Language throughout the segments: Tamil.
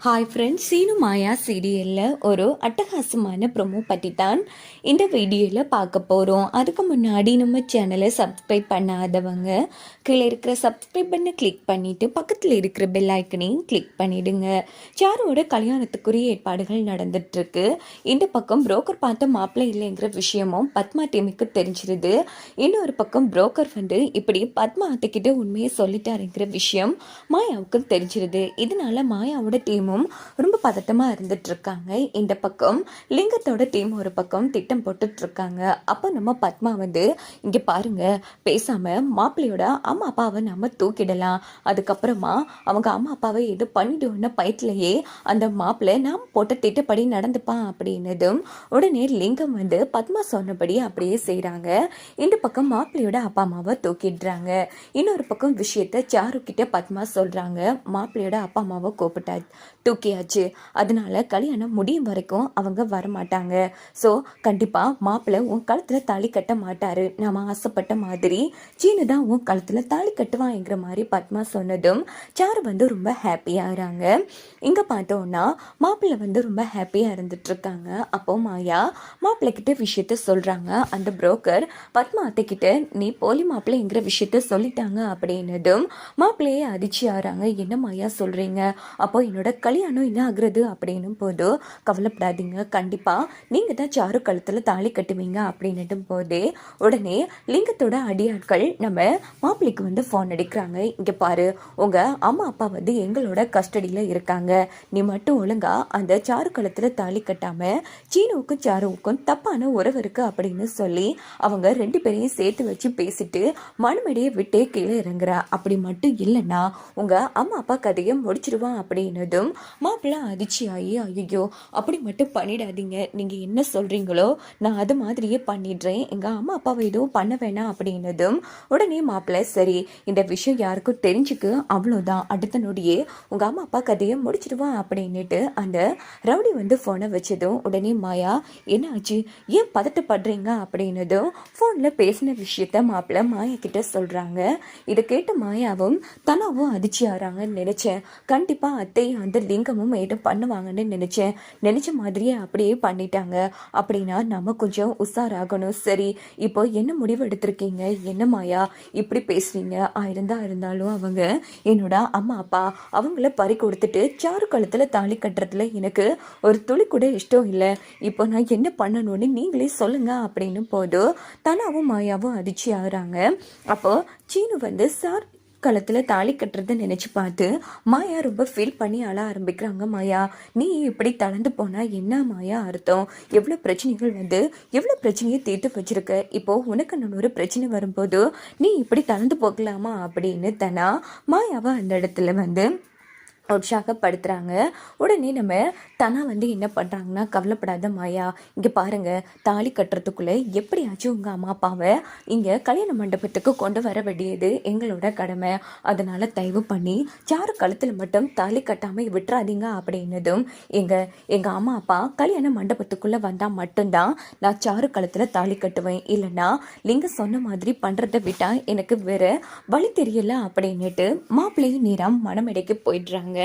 ஹாய் ஃப்ரெண்ட்ஸ் சீனு மாயா சீரியலில் ஒரு அட்டகாசமான ப்ரொமோ பற்றி தான் இந்த வீடியோவில் பார்க்க போகிறோம் அதுக்கு முன்னாடி நம்ம சேனலை சப்ஸ்கிரைப் பண்ணாதவங்க கீழே இருக்கிற சப்ஸ்கிரைப் பண்ண கிளிக் பண்ணிவிட்டு பக்கத்தில் இருக்கிற பெல் ஐக்கனையும் கிளிக் பண்ணிவிடுங்க சாரோட கல்யாணத்துக்குரிய ஏற்பாடுகள் நடந்துகிட்ருக்கு இந்த பக்கம் புரோக்கர் பார்த்த மாப்பிள்ளை இல்லைங்கிற விஷயமும் பத்மா டீமுக்கு தெரிஞ்சிருது. இன்னொரு பக்கம் புரோக்கர் வந்து இப்படி பத்மா அத்தைக்கிட்ட உண்மையை சொல்லிட்டாருங்கிற விஷயம் மாயாவுக்கு தெரிஞ்சிருது. இதனால மாயாவோட டீமும் ரொம்ப பதட்டமாக இருந்துட்டு இருக்காங்க இந்த பக்கம் லிங்கத்தோட டீம் ஒரு பக்கம் திட்டம் போட்டுட்டு இருக்காங்க அப்போ நம்ம பத்மா வந்து இங்கே பாருங்க பேசாம மாப்பிள்ளையோட அம்மா அப்பாவை நம்ம தூக்கிடலாம். அதுக்கப்புறமா அவங்க அம்மா அப்பாவை எது பண்ணிடுவோன்னு பயத்திலேயே அந்த மாப்பிள்ளை நாம் போட்ட திட்டப்படி நடந்துப்பான் அப்படின்னதும் உடனே லிங்கம் வந்து பத்மா சொன்னபடி அப்படியே செய்கிறாங்க இந்த பக்கம் மாப்பிள்ளையோட அப்பா அம்மாவை தூக்கிடுறாங்க. இன்னொரு பக்கம் விஷயத்த சாரு கிட்ட பத்மா சொல்றாங்க. மாப்பிள்ளையோட அப்பா அம்மாவை கூப்பிட்டா தூக்கியாச்சு. அதனால கல்யாணம் முடியும் வரைக்கும் அவங்க வரமாட்டாங்க. ஸோ கண்டிப்பாக மாப்பிள்ளை உன் கழுத்தில் தாலி கட்ட மாட்டாரு. நாம ஆசைப்பட்ட மாதிரி சீனு தான் உன் கழுத்தில் தாலி கட்டுவாங்கிற மாதிரி பத்மா சொன்னதும் சாரு வந்து ரொம்ப ஹாப்பியாகிறாங்க இங்கே பார்த்தோம்னா மாப்பிள்ளை வந்து ரொம்ப ஹாப்பியாக இருந்துட்டு இருக்காங்க அப்போ மாயா மாப்பிள்ளை கிட்ட விஷயத்த சொல்கிறாங்க அந்த புரோக்கர் பத்மா அத்தைக்கிட்ட நீ போலி மாப்பிள்ளைங்கிற விஷயத்த சொல்லிட்டாங்க அப்படின்னதும் மாப்பிள்ளையே அதிர்ச்சி ஆகிறாங்க என்ன மாயா சொல்கிறீங்க அப்போ என்னோட கல்யாணம் என்ன ஆகுறது அப்படின்னும் போது கவலைப்படாதீங்க. கண்டிப்பாக நீங்கள் தான் சாரு கழுத்தில் தாலி கட்டுவீங்க அப்படின்னுட்டும் போதே உடனே லிங்கத்தோட அடியாட்கள் நம்ம மாப்பிள்ளைக்கு வந்து ஃபோன் அடிக்கிறாங்க. இங்கே பாரு உங்கள் அம்மா அப்பா வந்து எங்களோட கஸ்டடியில் இருக்காங்க. நீ மட்டும் ஒழுங்கா அந்த சாரு கழுத்தில் தாலி கட்டாமல் சீனுவுக்கும் சாருவுக்கும் தப்பான உறவு இருக்கு அப்படின்னு சொல்லி அவங்க ரெண்டு பேரையும் சேர்த்து வச்சு பேசிட்டு மனுமடியை விட்டே கீழே இறங்குறா. அப்படி மட்டும் இல்லைன்னா உங்கள் அம்மா அப்பா கதையை முடிச்சிடுவான் அப்படின்னதும் மாப்பிள்ளை அதிர்ச்சி ஆகி ஐயோ அப்படி மட்டும் பண்ணிடாதீங்க. நீங்கள் என்ன சொல்கிறீங்களோ நான் அது மாதிரியே பண்ணிடுறேன். எங்கள் அம்மா அப்பாவை எதுவும் பண்ண வேணாம் அப்படின்னதும் உடனே மாப்பிள்ளை சரி இந்த விஷயம் யாருக்கும் தெரிஞ்சுக்கு அவ்வளோதான். அடுத்த நொடியே உங்கள் அம்மா அப்பா கதையை முடிச்சிடுவான் அப்படின்னுட்டு அந்த ரவுடி வந்து ஃபோனை வச்சதும் உடனே மாயா என்ன ஆச்சு ஏன் பதட்டப்படுறீங்க? அப்படின்னதும் ஃபோனில் பேசின விஷயத்த மாப்பிள்ளை மாயா கிட்ட சொல்கிறாங்க இதை கேட்ட மாயாவும் தனாவும் அதிர்ச்சி ஆகிறாங்கன்னு நினச்சேன். கண்டிப்பாக அத்தையும் அந்த லிங்கமும் ஏதும் பண்ணுவாங்கன்னு நினச்சேன். நினச்ச மாதிரியே அப்படியே பண்ணிட்டாங்க. அப்படின்னா நம்ம கொஞ்சம் உஷாராகணும். சரி இப்போ என்ன முடிவு எடுத்திருக்கீங்க? என்ன மாயா இப்படி பேசுறீங்க? ஆயிருந்தா இருந்தாலும் அவங்க என்னோட அம்மா அப்பா அவங்கள பறி கொடுத்துட்டு சாரு கழுத்தில் தாலி கட்டுறதுல எனக்கு ஒரு துளி கூட இஷ்டம் இல்லை. இப்போ நான் என்ன பண்ணணும்னு நீங்களே சொல்லுங்க அப்படின்னு போது தனாவும் மாயாவும் அதிர்ச்சி ஆகுறாங்க. அப்போ சீனு வந்து சார் களத்தில் தாலி கட்டுறதை நினச்சி பார்த்து மாயா ரொம்ப ஃபீல் பண்ணி அழ ஆரம்பிக்கிறாங்க. மாயா நீ இப்படி தளர்ந்து போனால் என்ன மாயா அர்த்தம்? எவ்வளோ பிரச்சனைகள் வந்து எவ்வளோ பிரச்சனையை தீர்த்து வச்சிருக்க? இப்போது உனக்கு இன்னொரு ஒரு பிரச்சனை வரும்போது நீ இப்படி தளர்ந்து போகலாமா அப்படின்னு தானா மாயாவை அந்த இடத்துல வந்து உற்சாகப்படுத்துகிறாங்க உடனே நம்ம தனா வந்து என்ன பண்ணுறாங்கன்னா கவலைப்படாத மாயா இங்கே பாருங்கள் தாலி கட்டுறதுக்குள்ளே எப்படியாச்சும் உங்கள் அம்மா அப்பாவை இங்கே கல்யாண மண்டபத்துக்கு கொண்டு வர வேண்டியது எங்களோட கடமை. அதனால் தயவு பண்ணி சாரு கழுத்தில் மட்டும் தாலி கட்டாமல் விட்டுறாதீங்க அப்படின்னதும் எங்கள் எங்கள் அம்மா அப்பா கல்யாண மண்டபத்துக்குள்ளே வந்தால் மட்டும்தான் நான் சாரு கழுத்தில் தாலி கட்டுவேன். இல்லைன்னா நீங்கள் சொன்ன மாதிரி பண்ணுறதை விட்டால் எனக்கு வேறு வழி தெரியல அப்படின்னுட்டு மாப்பிள்ளையும் நேரம் மனமடைக்கு போயிடுறாங்க.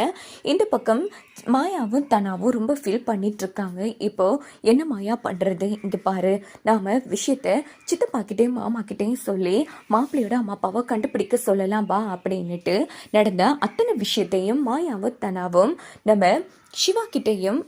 இந்த பக்கம் மாயாவும் தனாவும் ரொம்ப ஃபீல் பண்ணிகிட்ருக்காங்க இருக்காங்க என்ன மாயா பண்ணுறது இங்கே பாரு. நாம் விஷயத்த சித்தப்பாக்கிட்டே மாமாக்கிட்டேயும் சொல்லி மாப்பிள்ளையோட அம்மா அப்பாவை கண்டுபிடிக்க சொல்லலாம் வா அப்படின்னுட்டு நடந்த அத்தனை விஷயத்தையும் மாயாவும் தனாவும் நம்ம சிவா கிட்டேயும்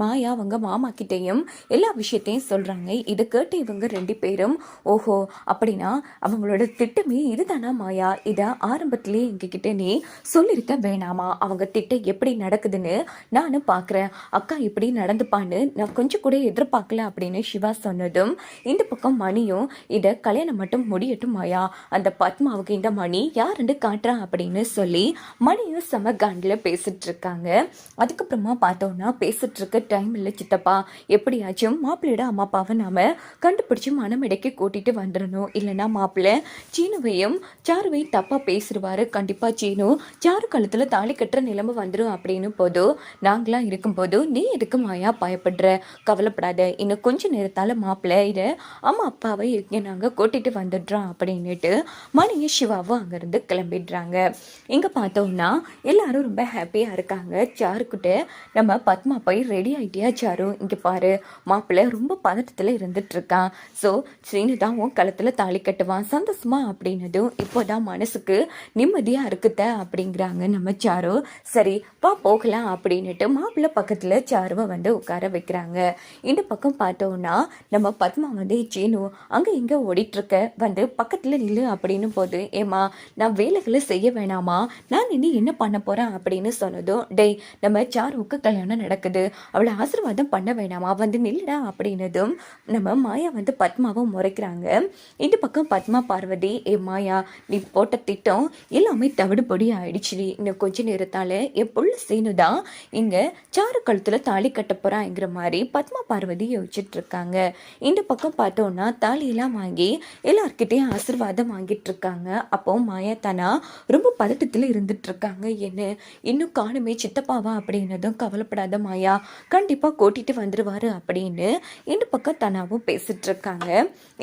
மாயா அவங்க மாமா கிட்டேயும் எல்லா விஷயத்தையும் சொல்றாங்க. இதை கேட்டு இவங்க ரெண்டு பேரும் ஓஹோ அப்படின்னா அவங்களோட திட்டமே இதுதானா மாயா? இதை ஆரம்பத்திலேயே எங்ககிட்ட நீ சொல்லியிருக்க வேணாமா? அவங்க திட்டம் எப்படி நடக்குதுன்னு நானும் பார்க்குறேன் அக்கா இப்படி நடந்துப்பான்னு நான் கொஞ்சம் கூட எதிர்பார்க்கல அப்படின்னு சிவா சொன்னதும் இந்த பக்கம் மணியும் இதை கல்யாணம் மட்டும் முடியட்டும் மாயா. அந்த பத்மாவுக்கு இந்த மணி யாருன்னு காட்டுறான் அப்படின்னு சொல்லி மணியும் செம காண்டில் பேசிட்டு இருக்காங்க. அதுக்கப்புறம் பார்த்தோம்னா பேசிட்டு இருக்க டைம் இல்லை சித்தப்பா. எப்படியாச்சும் மாப்பிள்ளையோட அம்மா அப்பாவை நாம கண்டுபிடிச்சு மனமிடைக்கு கூட்டிட்டு வந்துடணும். இல்லைன்னா மாப்பிள்ளை சீனுவையும் சாருவையும் தப்பா பேசிடுவாரு. கண்டிப்பா சீனு சாரு கழுத்துல தாலி கட்டுற நிலைமை வந்துடும் அப்படின்னு போது நாங்களாம் இருக்கும்போது நீ எதுக்கு மாயா பயப்படுற? கவலைப்படாத. இன்னும் கொஞ்ச நேரத்தால் மாப்பிள்ளை இதை அம்மா அப்பாவை இங்கே நாங்கள் கூட்டிகிட்டு வந்துடுறோம். அப்படின்னுட்டு மணியும் சிவாவும் அங்கேருந்து கிளம்பிடுறாங்க. இங்கே பார்த்தோம்னா எல்லாரும் ரொம்ப ஹாப்பியாக இருக்காங்க. சாருக்கிட்ட நம்ம பத்மா போய் ரெடி ஆகிட்டியா சாரு? இங்கே பாரு மாப்பிள்ளை ரொம்ப பதட்டத்தில் இருந்துட்டு இருக்கான் ஸோ ஸ்ரீனு தான் உன் களத்தில் தாலி கட்டுவான். சந்தோஷமா அப்படின்னதும் இப்போதான் மனசுக்கு நிம்மதியாக இருக்குத்த அப்படிங்கிறாங்க நம்ம சாரு. சரி வா போகலாம் அப்படின்னுட்டு மாப்பிள்ளை பக்கத்தில் சாருவை வந்து உட்கார வைக்கிறாங்க. இந்த பக்கம் பார்த்தோம்னா நம்ம பத்மா வந்து சீனு அங்கே இங்கே ஓடிட்டுருக்க வந்து பக்கத்தில் நில்லு அப்படின்னு போது ஏமா நான் வேலைகளை செய்ய வேணாமா? நான் இனி என்ன பண்ண போகிறேன் அப்படின்னு சொன்னதும் டேய் நம்ம சாரு சாருவுக்கு கல்யாணம் நடக்குது. அவளை ஆசீர்வாதம் பண்ண வேணாமா? வந்து நில்லுடா அப்படின்னதும் நம்ம மாயா வந்து பத்மாவும் முறைக்கிறாங்க. இந்த பக்கம் பத்மா பார்வதி ஏ மாயா நீ போட்ட திட்டம் எல்லாமே தவிடு பொடி ஆயிடுச்சு இன்னும் கொஞ்ச நேரத்தால் என் புள்ள சீனு தான். இங்கே சாரு கழுத்தில் தாலி கட்ட போகிறாங்கிற மாதிரி பத்மா பார்வதி யோசிச்சுட்டு இருக்காங்க. இந்த பக்கம் பார்த்தோன்னா தாலியெல்லாம் வாங்கி எல்லார்கிட்டையும் ஆசீர்வாதம் வாங்கிட்டு இருக்காங்க. அப்போ மாயா தானா ரொம்ப பதட்டத்தில் இருந்துட்டு இருக்காங்க. என்ன? இன்னும் காணுமே சித்தப்பாவா? அப்படின்னதும் கவலைப்படாத மாயா. கண்டிப்பாக கூட்டிகிட்டு வந்துடுவாரு அப்படின்னு இந்த பக்கம் தனாவும் பேசிட்டு இருக்காங்க.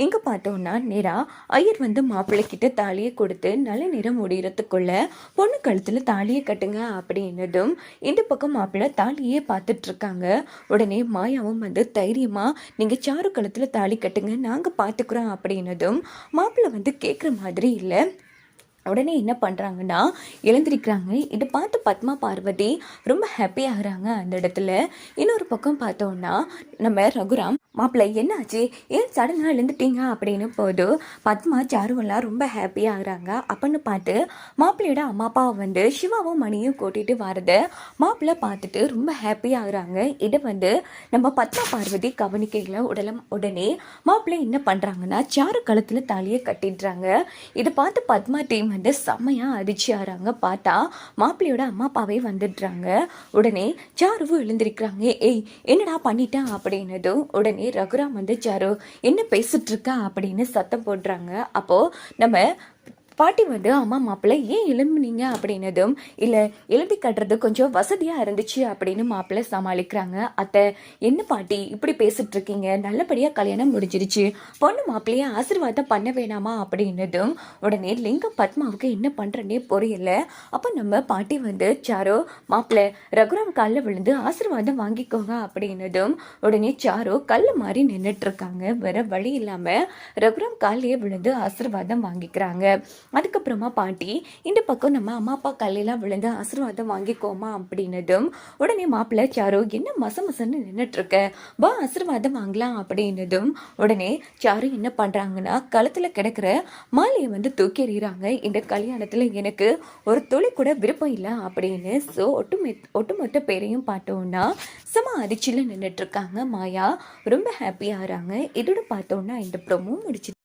இங்கே பார்த்தோன்னா நேரா ஐயர் வந்து மாப்பிள்ளைக்கிட்ட தாலியை கொடுத்து நல்ல நிறம் முடிகிறதுக்குள்ள பொண்ணு கழுத்தில் தாலியை கட்டுங்க அப்படின்னதும் இந்த பக்கம் மாப்பிள்ளை தாலியே பார்த்துட்ருக்காங்க உடனே மாயாவும் வந்து தைரியமாக நீங்கள் சாரு கழுத்தில் தாலி கட்டுங்க நாங்கள் பார்த்துக்குறோம் அப்படின்னதும் மாப்பிள்ளை வந்து கேட்குற மாதிரி இல்லை. உடனே என்ன பண்ணுறாங்கன்னா எழுந்திருக்கிறாங்க. இதை பார்த்து பத்மா பார்வதி ரொம்ப ஹாப்பி ஆகுறாங்க அந்த இடத்துல. இன்னொரு பக்கம் பார்த்தோன்னா நம்ம ரகுராம் மாப்பிள்ளை என்னாச்சு? ஏன் சடனாக எழுந்துட்டீங்க? அப்படின்னு போது பத்மா சாருவெல்லாம் ரொம்ப ஹாப்பி ஆகுறாங்க. அப்படின்னு பார்த்து மாப்பிள்ளையோட அம்மா அப்பாவை வந்து சிவாவும் மணியும் கூட்டிகிட்டு வரத மாப்பிள்ளை பார்த்துட்டு ரொம்ப ஹாப்பி ஆகுறாங்க. இதை வந்து நம்ம பத்மா பார்வதி கவனிக்கையில் உடலம் உடனே மாப்பிள்ளை என்ன பண்ணுறாங்கன்னா சாரு கழுத்தில் தாலியை கட்டிடுறாங்க. இதை பார்த்து பத்மா டீம் வந்து செம்மையாக அடிச்சு ஆறாங்க. பார்த்தா மாப்பிள்ளையோட அம்மா அப்பாவே வந்துடுறாங்க. உடனே சாருவும் எழுந்திருக்கிறாங்க. ஏய் என்னடா பண்ணிட்டேன் அப்படின்னதும் உடனே ரகுராம் வந்து சாரு என்ன பேசிட்டு இருக்கா? அப்படின்னு சத்தம் போடுறாங்க. அப்போது நம்ம பாட்டி வந்து அம்மா மாப்பிள்ளை ஏன் எழும்புனீங்க? அப்படின்னதும் இல்லை எழுப்பி கட்டுறது கொஞ்சம் வசதியாக இருந்துச்சு அப்படின்னு மாப்பிள்ளை சமாளிக்கிறாங்க. அத்தை என்ன பாட்டி இப்படி பேசிட்டு இருக்கீங்க நல்லபடியாக கல்யாணம் முடிஞ்சிருச்சு. பொண்ணு மாப்பிள்ளையை ஆசீர்வாதம் பண்ண வேணாமா? அப்படின்னதும் உடனே லிங்கம் பத்மாவுக்கு என்ன பண்ணுறனே புரியல. அப்போ நம்ம பாட்டி வந்து சாரோ மாப்பிள்ளை ரகுராம் காலில் விழுந்து ஆசீர்வாதம் வாங்கிக்கோங்க அப்படின்னதும் உடனே சாரோ கல் மாதிரி நின்றுட்டு இருக்காங்க வேற வழி இல்லாமல் ரகுராம் காலையே விழுந்து ஆசீர்வாதம் வாங்கிக்கிறாங்க. அதுக்கப்புறமா பாட்டி இந்த பக்கம் நம்ம அம்மா அப்பா கல்லையெல்லாம் விழுந்து ஆசீர்வாதம் வாங்கிக்கோமா அப்படின்னதும் உடனே மாப்பிள்ளை சாரு என்ன மச மசன்னு நின்றுட்டுருக்க வா ஆசீர்வாதம் வாங்கலாம் அப்படின்னதும் உடனே சாரு என்ன பண்ணுறாங்கன்னா களத்தில் கிடக்கிற மாலையை வந்து தூக்கி எறிகிறாங்க. இந்த கல்யாணத்தில் எனக்கு ஒரு துளி கூட விருப்பம் இல்லை அப்படின்னு ஸோ ஒட்டுமே ஒட்டுமொத்த பேரையும் பார்த்தோம்னா செம அதிர்ச்சியில் நின்றுட்டுருக்காங்க மாயா. ரொம்ப ஹாப்பியாகிறாங்க இதோட பார்த்தோன்னா இந்த ப்ரோமோ முடிச்சு